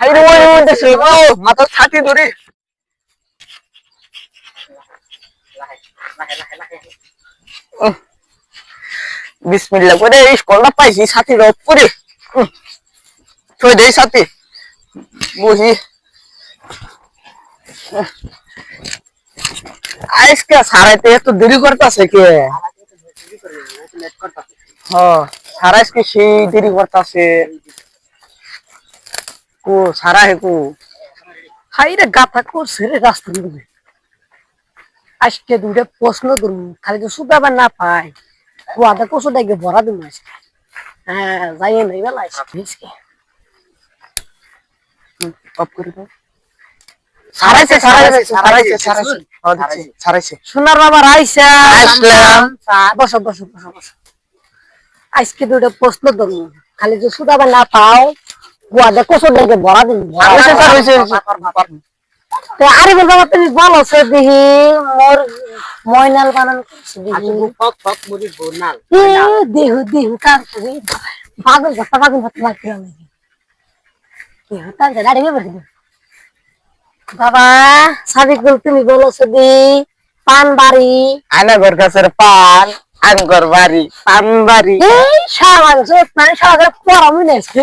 হাইরে ওই ওই দেশে গো মাথা ছাতি ধরে উহ, করে এই স্কলটা পাইছি সাথী রব করে উহ, থই সাথী বসি আজকে সারাইতে এত দেরি করতেছে কে? হ্যাঁ আজকে সেই দেরি করতেছে? কো সারা হে কো। হাই রে গাথা করছে রে রাস্তার মধ্যে আজকে দুইটা প্রশ্ন করুন খালি তো সুদাবার না পাই কুয়াটা কচু দেখে ভরা দিন আজকে। হ্যাঁ যাই নাই বেলা আজকে অফ করে দাও। সারাইছে সারাইছে সারাইছে সারাইছে। সারাইছে। সোনার বাবা রাইসা আসলাম। বসো বসো বসো বসো। আজকে দুইটা প্রশ্ন ধরুন খালি যে সুদাবার না পাও দেখে ভরা দিন। তুমি মোর ময়নাল বানান দিহি। দেহু তার হবে দেহু তার দাঁড়িয়ে। বাবা সাদিকুল তুমি বলো সদি পান বাড়ি। আনাগর গাছের পান আঙ্গর বাড়ি পান বাড়ি। এই সাবান মানে সাবান পড়া মনে আছে